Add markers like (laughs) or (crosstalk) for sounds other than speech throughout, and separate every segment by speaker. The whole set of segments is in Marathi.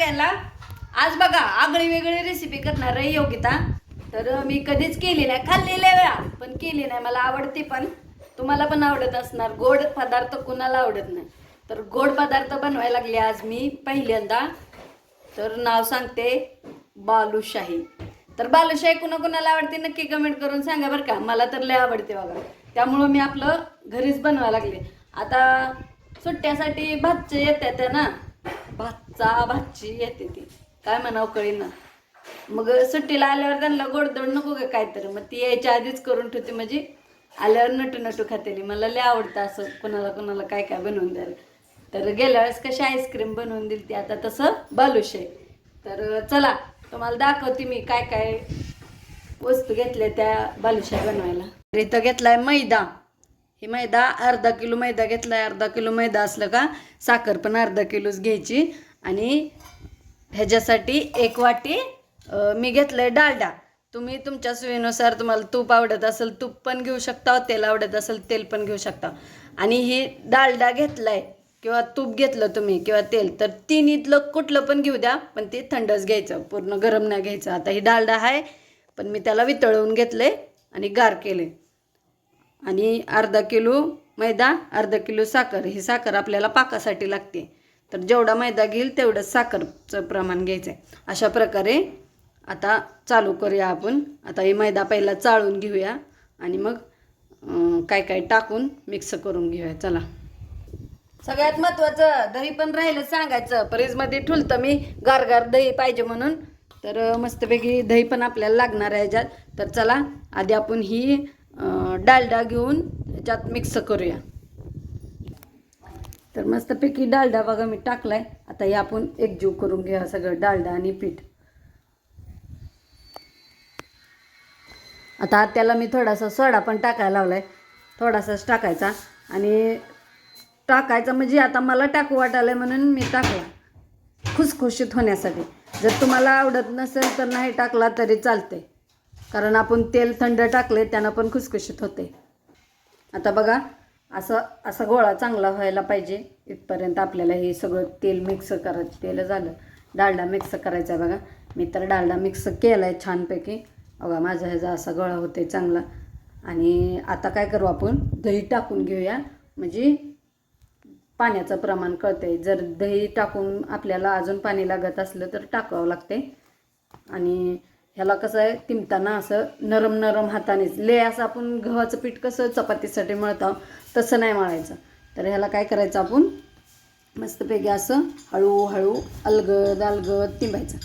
Speaker 1: सगळ्यांना आज बघा आगळी वेगळी रेसिपी करणार आहे योगिता. तर मी कधीच केली नाही. खाल्लेल्या वेळा पण केली नाही. मला आवडते पण. तुम्हाला पण आवडत असणार. गोड पदार्थ कुणाला आवडत नाही. तर गोड पदार्थ बनवायला लागले आज मी पहिल्यांदा. तर नाव सांगते बालुशाही. तर बालुशाही कुणा कुणाला आवडते नक्की कमेंट करून सांगा बरं का. मला तर लय आवडते बघा. त्यामुळं मी आपलं घरीच बनवायला लागले. आता सुट्ट्यासाठी भातचे आहे ना. भातचा भातची येते ती. काय म्हणावं कळीना. मग सुट्टीला आल्यावर त्यांना गोडधोड नको का काहीतरी? मग ती यायच्या आधीच करून ठेवते म्हणजे आल्यावर नटू नटू खाते मला लय आवडतं असं. कोणाला कोणाला काय काय बनवून द्यायला. तर गेल्या वेळेस कशी आईस्क्रीम बनवून दिली ती. आता तसं बालुशे तर चला तुम्हाला दाखवते मी काय काय वस्तू घेतल्या त्या बालुशाही बनवायला. तर इथं घेतलाय मैदा. हे मैदा अर्धा किलो मैदा घेतलाय अर्धा किलो मैदा असलं का साखर पण अर्धा किलोच घ्यायची. आणि ह्याच्यासाठी एक वाटी मी मी घेतलंय डालडा. तुम्ही तुमच्या सोयीनुसार तुम्हाला तूप आवडत असेल तूप पण घेऊ शकता तेल आवडत असेल तेल पण घेऊ शकता. आणि ही डालडा घेतलाय किंवा तूप घेतलं तुम्ही किंवा तेल तर तिन्हीतलं कुठलं पण घेऊ द्या पण ते थंडच घ्यायचं पूर्ण गरम नाही घ्यायचं. आता ही डालडा आहे पण मी त्याला वितळवून घेतले आणि गार केले आणि अर्धा किलो मैदा अर्धा किलो साखर. ही साखर आपल्याला पाकासाठी लागते. तर जेवढा मैदा घेईल तेवढंच साखरचं प्रमाण घ्यायचं आहे अशा प्रकारे आता चालू करूया आपण. आता हे मैदा पहिला चाळून घेऊया आणि मग काय काय टाकून मिक्स करून घेऊया. चला. सगळ्यात महत्त्वाचं दही पण राहिलं सांगायचं. फ्रीजमध्ये ठुलतं मी गारगार दही पाहिजे म्हणून. तर मस्तपैकी दही पण आपल्याला लागणार आहे ज्यात तर चला आधी आपण ही डालडा घेऊन त्याच्यात मिक्स करूया. तर मस्तपैकी डालडा बघा मी टाकलाय. आता हे आपण एकजीव करून घेऊया सगळं डालडा आणि पीठ. आता त्याला मी थोडासा सोडा पण टाकायला लावलाय. थोडासाच टाकायचा आणि टाकायचा म्हणजे आता मला टाकू वाटायला म्हणून मी टाकला. खुसखुशीत होण्यासाठी. जर तुम्हाला आवडत नसेल तर नाही टाकला तरी चालते कारण आपण तेल थंड टाकले त्यानं पण खुसखुशीत होते. आता बघा असं असा गोळा चांगला व्हायला पाहिजे. इथपर्यंत आपल्याला हे सगळं तेल मिक्स करायचं तेल झालं डालडा मिक्स करायचा आहे बघा. मी तर डालडा मिक्स केला आहे छानपैकी. बघा माझा ह्याचा असा गोळा होते चांगला. आणि आता काय करू आपण? दही टाकून घेऊया. म्हणजे पाण्याचं प्रमाण कळते जर दही टाकून आपल्याला अजून पाणी लागत असलं तर टाकावं लागते आणि ह्याला कसं आहे तिमताना असं नरम नरम हातानेच ले असं आपण गव्हाचं पीठ कसं चपातीसाठी मळतो तसं नाही मळायचं. तर ह्याला काय करायचं आपण? मस्तपैकी असं हळूहळू अलगद अलगद तिंबायचं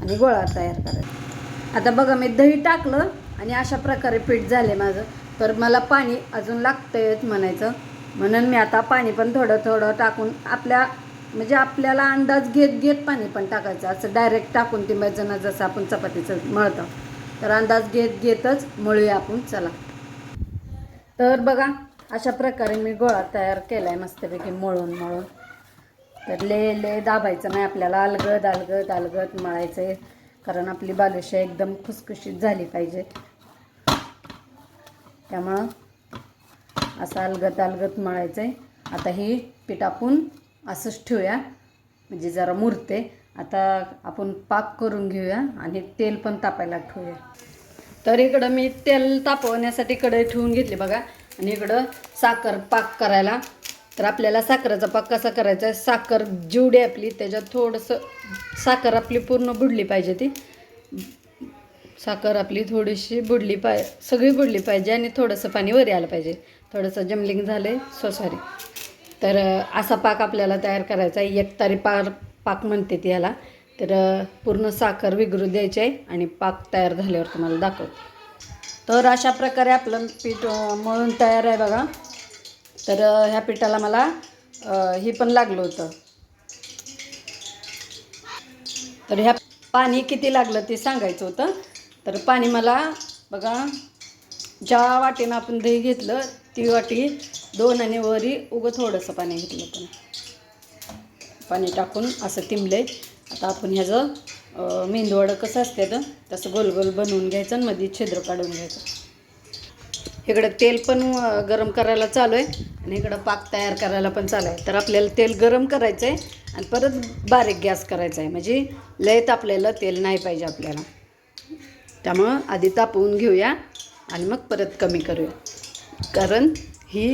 Speaker 1: आणि गोळा तयार करायचा. आता बघा मी दही टाकलं आणि अशा प्रकारे पीठ झाले माझं. तर मला पाणी अजून लागतंयच म्हणायचं. म्हणून मी आता पाणी पण थोडं थोडं टाकून आपल्या म्हणजे आपल्याला अंदाज घेत घेत पाणी पण टाकायचं. असं डायरेक्ट टाकून ते ना जसं आपण चपातीचं मळतो. तर अंदाज घेत घेतच मळूया आपण चला. तर बघा अशा प्रकारे मी गोळा तयार केला आहे मस्तपैकी मळून मळून. तर ले ले दाबायचं नाही आपल्याला अलगद अलगद अलगद मळायचं आहे कारण आपली बालुशाही एकदम खुसखुशीत झाली पाहिजे. त्यामुळं असं अलगद अलगद मळायचं आहे आता ही पीठ आपण असंच ठेवूया. म्हणजे जरा मुरते. आता आपण पाक करून घेऊया आणि तेल पण तापायला ठेवूया. तर इकडं मी तेल तापवण्यासाठी कढई ठेवून घेतली बघा. आणि इकडं साखर पाक करायला. तर आपल्याला साखरेचा पाक कसा करायचा आहे? साखर जेवढी आपली त्याच्यात थोडंसं साखर आपली पूर्ण बुडली पाहिजे ती. साखर आपली थोडीशी बुडली पाय सगळी बुडली पाहिजे आणि थोडंसं पाणी वर यायला पाहिजे. थोडंसं जमलिंग झालं आहे सो सॉरी तर असा पाक आपल्याला तयार करायचा आहे. एकतारी पार पाक म्हणते ती याला. तर पूर्ण साखर विगरू द्यायची आहे आणि पाक तयार झाल्यावर तुम्हाला दाखवते. तर अशा प्रकारे आपलं पीठ मळून तयार आहे बघा. तर ह्या पिठाला मला हे पण लागलं होतं. तर ह्या पाणी किती लागलं ते सांगायचं होतं. तर पाणी मला बघा ज्या वाटीनं आपण दही घेतलं ती वाटी दोन आणि वरी उगं थोडंसं पाणी घेतलं होतं पाणी टाकून असं तिंबले आता आपण ह्याचं मेंदूवडं कसं असते तर तसं गोल गोल बनवून घ्यायचं आणि मध्ये छिद्र काढून घ्यायचं. इकडं तेल पण गरम करायला चालू आहे आणि इकडं पाक तयार करायला पण चालू आहे तर आपल्याला तेल गरम करायचं आहे आणि परत बारीक गॅस करायचा आहे म्हणजे लय तापलेलं तेल नाही पाहिजे आपल्याला. त्यामुळं आधी तापवून घेऊया आणि मग परत कमी करूया. कारण ही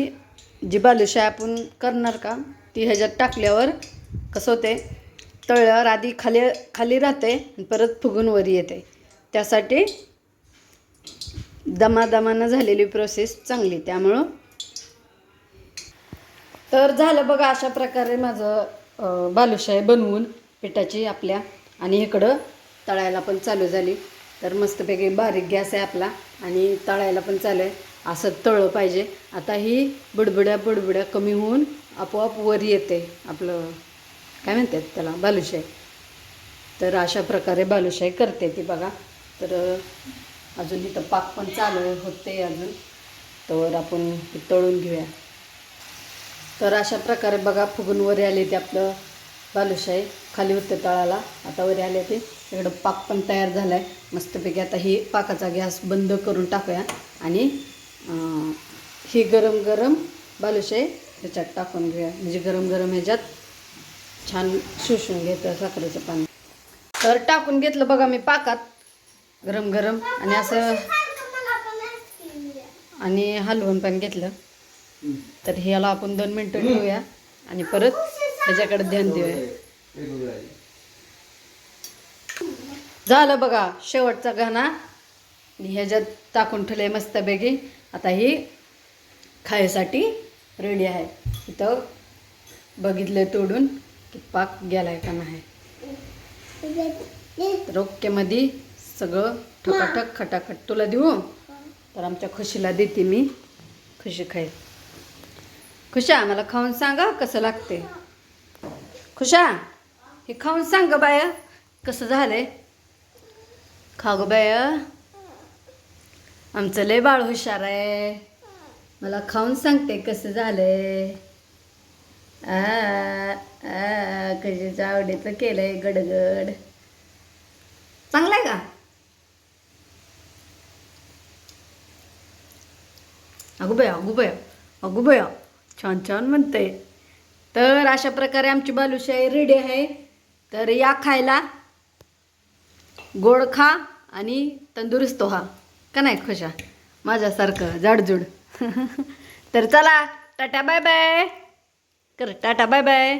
Speaker 1: जी बालुशाही आपण करणार का ती ह्याच्यात टाकल्यावर कसं होते तळल्यावर आधी खाली खाली राहते आणि परत फुगून वर येते त्यासाठी दमादमानं झालेली प्रोसेस चांगली. त्यामुळं तर झालं बघा अशा प्रकारे माझं बालुशाही बनवून पिठाची आपल्या आणि इकडं तळायला पण चालू झाली. तर मस्तपैकी बारीक गॅस आहे आपला आणि तळायला पण चालू आहे. असं तळलं पाहिजे. आता ही बुडबुड्या बुडबुड्या कमी होऊन आपोआप वर येते आपलं काय म्हणतात त्याला बालुशाही. तर अशा प्रकारे बालुशाही करते ती बघा. तर अजून इथं पाक पण चालू आहे होते अजून. तर आपण तळून घेऊया. तर अशा प्रकारे बघा फुगून वर आले ते आपलं बालुशाही. खाली होते तळाला आता वर आले ते. इकडं पाक पण तयार झाला आहे मस्तपैकी आता ही पाकाचा गॅस बंद करून टाकूया. आणि ही गरम गरम बालुशाही ह्याच्यात टाकून घेऊया. म्हणजे गरम गरम ह्याच्यात छान शोषून घेतं साखरेचं पाणी. तर टाकून घेतलं बघा मी पाकात. गरम गरम. आणि असं आणि हलवून पण घेतलं. तर ह्याला आपण दोन मिनटं ठेवूया. आणि परत ह्याच्याकडे ध्यान देऊया. झालं बघा शेवटचा घाणा. ह्याच्यात टाकून ठेवले मस्तपैकी. आता ही खायसाठी रेडी आहे. इथं बघितलं तोडून की पाक गेलाय का नाही. रोक्यामध्ये सगळं ठकाठक खटाखट. तुला देऊ? तर आमच्या खुशीला देते मी. खुशी खाय खुशा मला खाऊन सांगा कसं लागते. खुशा हे खाऊन सांग बाया. कसं झालंय? खा ग बाया. आमचं लय बाळ हुशार आहे. मला खाऊन सांगते कसं झालंय. आ आवडीचं केलंय गडगड. चांगलं आहे का? अगो बया अगो बया अगो बया छान छान म्हणते तर अशा प्रकारे आमची बालुशाही रेडी आहे. तर या खायला गोड खा आणि तंदुरुस्त व्हा. का नाही खुशा? माझ्यासारखं जाडजूड. (laughs) तर चला टाटा बाय बाय कर टाटा बाय बाय